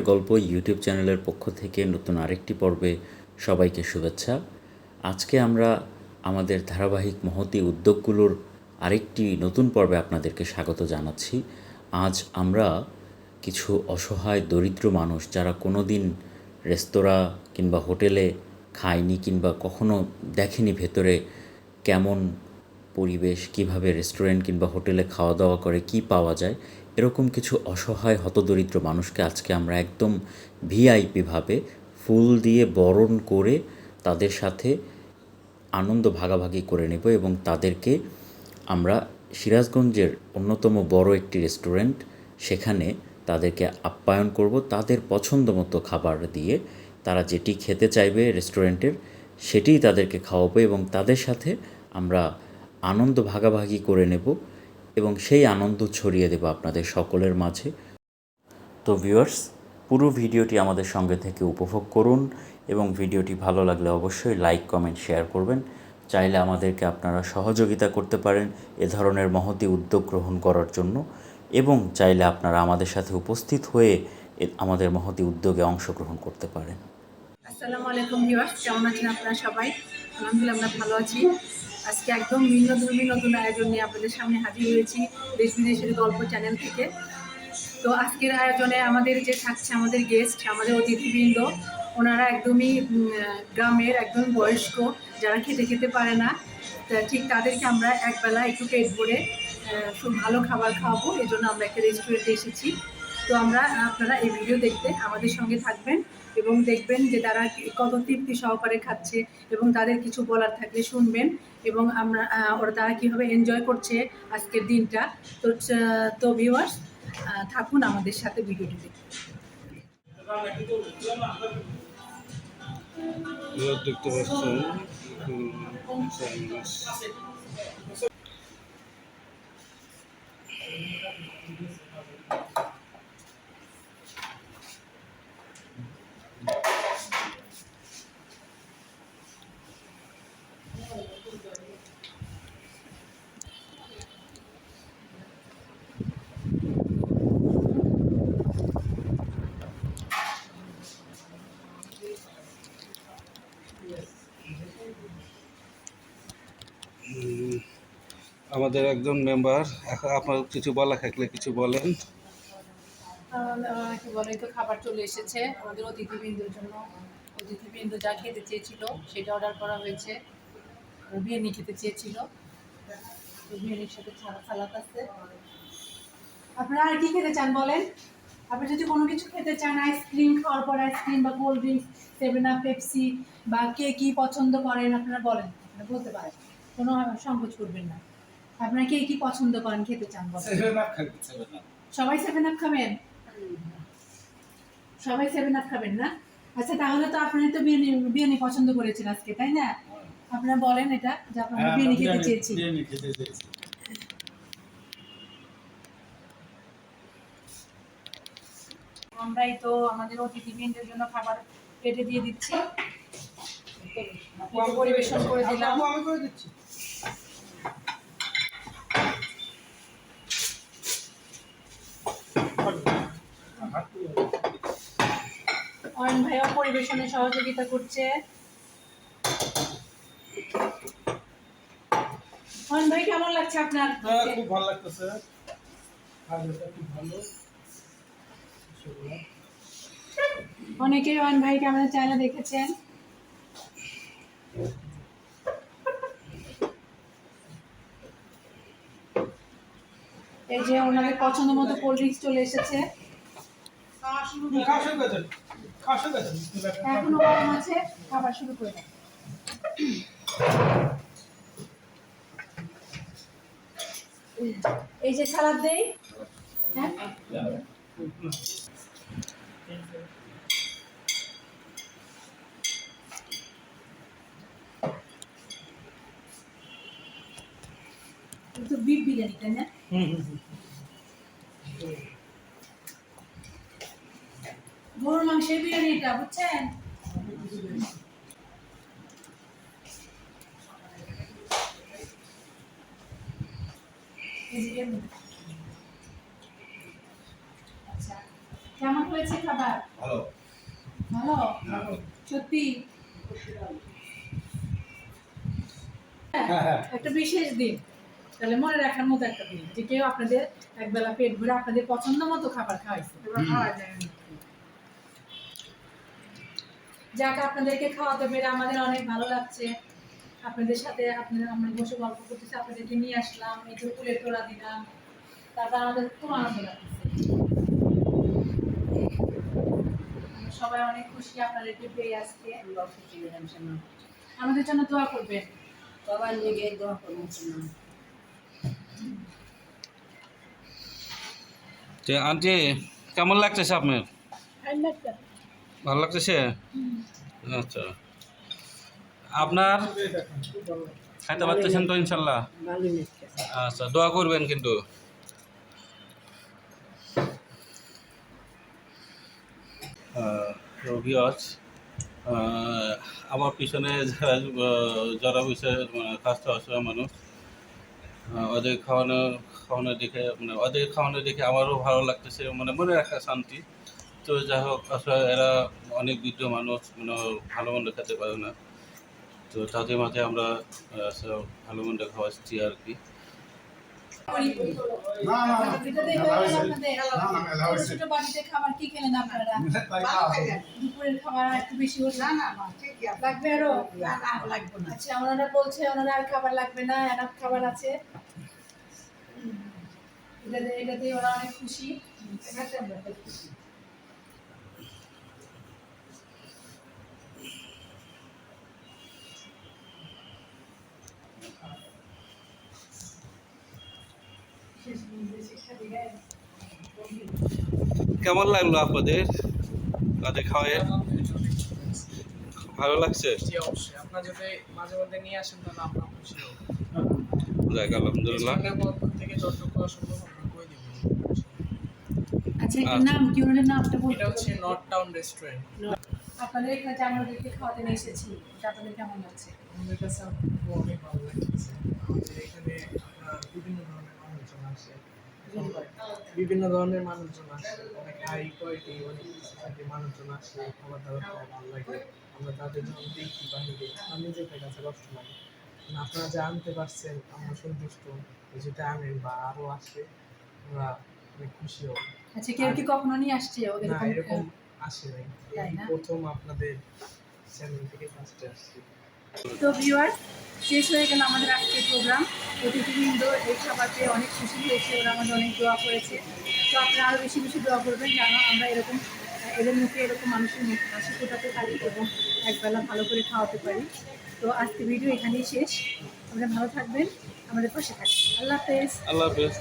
দেশের গল্প ইউটিউব চ্যানেলের পক্ষ থেকে নতুন আরেকটি পর্বে সবাইকে শুভেচ্ছা। আজকে আমরা আমাদের ধারাবাহিক মহতি উদ্যোগগুলোর আরেকটি নতুন পর্বে আপনাদেরকে স্বাগত জানাচ্ছি। আজ আমরা কিছু অসহায় দরিদ্র মানুষ যারা কোনো দিন রেস্তোরাঁ কিংবা হোটেলে খায়নি কিংবা কখনো দেখেনি ভেতরে কেমন পরিবেশ, কীভাবে রেস্টুরেন্ট কিংবা হোটেলে খাওয়া দাওয়া করে, কি পাওয়া যায় এরকম কিছু অসহায় হতদরিদ্র মানুষকে আজকে আমরা একদম ভিআইপিভাবে ফুল দিয়ে বরণ করে তাদের সাথে আনন্দ ভাগাভাগি করে নেব এবং তাদেরকে আমরা সিরাজগঞ্জের অন্যতম বড় একটি রেস্টুরেন্ট সেখানে তাদেরকে আপ্যায়ন করব। তাদের পছন্দ মতো খাবার দিয়ে তারা যেটি খেতে চাইবে রেস্টুরেন্টের সেটিই তাদেরকে খাওয়াবো এবং তাদের সাথে আমরা আনন্দ ভাগাভাগি করে নেব। এবং সেই আনন্দ ছড়িয়ে দেব আপনাদের সকলের মাঝে। তো ভিউয়ার্স পুরো ভিডিওটি আমাদের সঙ্গে থেকে উপভোগ করুন এবং ভিডিওটি ভালো লাগলে অবশ্যই লাইক কমেন্ট শেয়ার করবেন। চাইলে আমাদেরকে আপনারা সহযোগিতা করতে পারেন এ ধরনের মহতি উদ্যোগ গ্রহণ করার জন্য। এবং চাইলে আপনারা আমাদের সাথে উপস্থিত হয়ে আমাদের মহতি উদ্যোগে অংশগ্রহণ করতে পারেন। আসসালামু আলাইকুম ভিউয়ার্স কেমন আছেন আপনারা সবাই? আলহামদুলিল্লাহ আমরা ভালো আছি। আজকে একদম ভিন্ন ধর্মী নতুন আয়োজন নিয়ে আপনাদের সামনে হাজির হয়েছি দেশ বিদেশের গল্প চ্যানেল থেকে। তো আজকের আয়োজনে আমাদের যে থাকছে আমাদের গেস্ট আমাদের অতিথিবৃন্দ, ওনারা একদমই গ্রামের একদম বয়স্ক, যারা খেতে খেতে পারে না ঠিক তাদেরকে আমরা একবেলা একটু পেট ভরে খুব ভালো খাবার খাওয়াবো এই জন্য আমরা একটা রেস্টুরেন্টে এসেছি। তো আমরা, আপনারা এই ভিডিও দেখতে আমাদের সঙ্গে থাকবেন এবং দেখবেন যে তারা কত তৃপ্তি সহকারে খাচ্ছে এবং তাদের কিছু বলার থাকলে শুনবেন এবং আমরা ওরা তারা কীভাবে এনজয় করছে আজকের দিনটা। তো তো ভিউয়ার্স থাকুন আমাদের সাথে ভিডিওটি দেখতে। দেখতে পাচ্ছেন আমাদের একজন মেম্বার আপনার কিছু বলা থাকলে কিছু বলেন। কি বলে তো খাবার চলে এসেছে। আমাদের অতিথিবৃন্দের জন্য অতিথিবৃন্দ যা খেতে চেয়েছিল, সেটা অর্ডার করা হয়েছে। বিরিয়ানি খেতে চেয়েছিল। বিরিয়ানির সাথে ছাড়া সালাদ আছে। আপনারা আর কি খেতে চান বলেন? আপনি যদি কোনো কিছু খেতে চান আইসক্রিম খাওয়ার পর আইসক্রিম বা cold drinks seven up Pepsi বা কে কী পছন্দ করেন, আপনারা বলেন। বলতে পারেন। কোনো সংকোচ করবেন না। আপনারা কে কী পছন্দ করেন? খেতে চান সবাই সেভেন আপ খাবেন? সবাই সেভেন আপ খাবেন না? আচ্ছা তাহলে তো আপনারা তো বিরিয়ানি বিরিয়ানি পছন্দ করেছেন আজকে তাই না? আপনারা বলেন এটা যে আপনারা বিরিয়ানি খেতে চেয়েছি। আমরাই তো আমাদের অতিথিবৃন্দের জন্য খাবার কেটে দিয়ে দিচ্ছি। পরিবেশন করে দিলাম। অয়ন ভাইও পরিবেশনে সহযোগিতা করছে। অয়ন ভাই কেমন লাগছে আপনার হ্যাঁ, খুব ভালো লাগতেছে। খুব ভালো। অনেকেই অয়ন ভাইকে আমাদের চ্যানেলে দেখেছেন। এই যে ওনাদের পছন্দ মতো কোল্ড ড্রিঙ্কস চলে এসেছে। এখনও গরম আছে, খাবার শুরু করে দেন এই যে সালাদ দেই হ্যাঁ? তো বিরিয়ানি, তাই না? গরুর মাংসের বিরিয়ানিটা বুঝছেন। আচ্ছা কেমন হয়েছে খাবার? ভালো। সত্যি? হ্যাঁ, একটা বিশেষ দিন। তাহলে মনে রাখার মতো একটা দিন যে কেউ আপনাদের একবেলা পেট ভরে আপনাদের পছন্দ মতো খাবার খাওয়াইছে। যাক আপনাদেরকে খাওয়াতে পেরে আমাদের অনেক ভালো লাগছে। আপনাদের সাথে আপনাদের আমরা বসে গল্প করতেছি আপনাদেরকে নিয়ে আসলাম এই যে ফুলের তোলা দিলাম তারপর আমাদের খুব আনন্দ লাগতেছে। আমরা সবাই অনেক খুশি আপনাদেরকে পেয়ে আজকে। আমাদের জন্য দোয়া করবেন। সবার লেগে দোয়া করুন যে আন্টি কেমন লাগতেছে আপনার? ভালো লাগতেছে? আচ্ছা। আপনার খাইতে পারতেছেন তো ইনশাল্লাহ? আচ্ছা দোয়া করবেন কিন্তু। রবিয়াজ আমার পিছনে যারা যারা বসে মানে অসহায় মানুষ ওদের খাওয়ানো খাওয়ানো দেখে মানে ওদের খাওয়ানো দেখে আমারও ভালো লাগতেছে মানে মনে রাখা শান্তি। তো যাই হোক আসলে এরা অনেক বৃদ্ধ মানুষ মানে ভালো মন্দ খেতে পারে না। তো তাদের মাঝে আমরা ভালো মন্দ খাওয়াচ্ছি আর কি। বাড়িতে খাবার কি খেলেন আপনারা? দুপুরের খাবার একটু বেশি হচ্ছে না না না ঠিক আছে। লাগবে আরও? লাগবে না। আচ্ছা ওনারা বলছে ওনারা আর খাবার লাগবে না এনাফ খাবার আছে। এটাতে এটাতে ওরা অনেক খুশি এটাতে আমরা খুব খুশি কেমন লাগল আপনাদের? তাদের খাওয়ায়? ভালো লাগছে? আপনার যদি মাঝে মধ্যে নিয়ে আসেন তাহলে আমরা খুশি হব যাক আলহামদুলিল্লাহ। থেকে যতটুকু সম্ভব আমরা করে দিব আচ্ছা এটার নাম কি নামটা বলতে এটা হচ্ছে নর্থ টাউন রেস্টুরেন্ট আপনাদের আমরা খাওয়াতে নিয়ে এসেছি আপনাদের কেমন লাগছে? আমাদের কাছে অনেক ভালো লাগছে। আমাদের এখানে বিভিন্ন ধরনের মানুষজন আসে অনেক হাই কোয়ালিটি অনেক মানুষজন আসে খাবার দাবার খাওয়া ভালো লাগে। আমরা তাদের জন্য দেখি বাহিরে আমার নিজেদের কাছে কষ্ট লাগে মানে আপনারা যা আনতে পারছেন আমরা সন্তুষ্ট। যেটা আনেন বা আরও আসে আমরা অনেক খুশি হব। আচ্ছা কেউ কি কখনো নিয়ে আসছে ওদের না এরকম আসে নাই? প্রথম আপনাদের চ্যানেল থেকে ফার্স্টে আসছি। তো ভিউয়ার শেষ হয়ে গেল আমাদের আজকের প্রোগ্রাম অতিথিবৃন্দ, এই খাবার পেয়ে অনেক খুশি হয়েছে, ওরা আমাদের অনেক দোয়া করেছে। তো আপনারা আরও বেশি বেশি দোয়া করবেন যেন আমরা এরকম, এদের মুখে এরকম মানুষের মুখে হাসি ফোটাতে পারি এবং একবেলা ভালো করে খাওয়াতে পারি। তো আজকে ভিডিও এখানেই শেষ। আপনারা ভালো থাকবেন। আমাদের পাশে থাকবেন। আল্লাহ হাফেজ। আল্লাহ হাফেজ।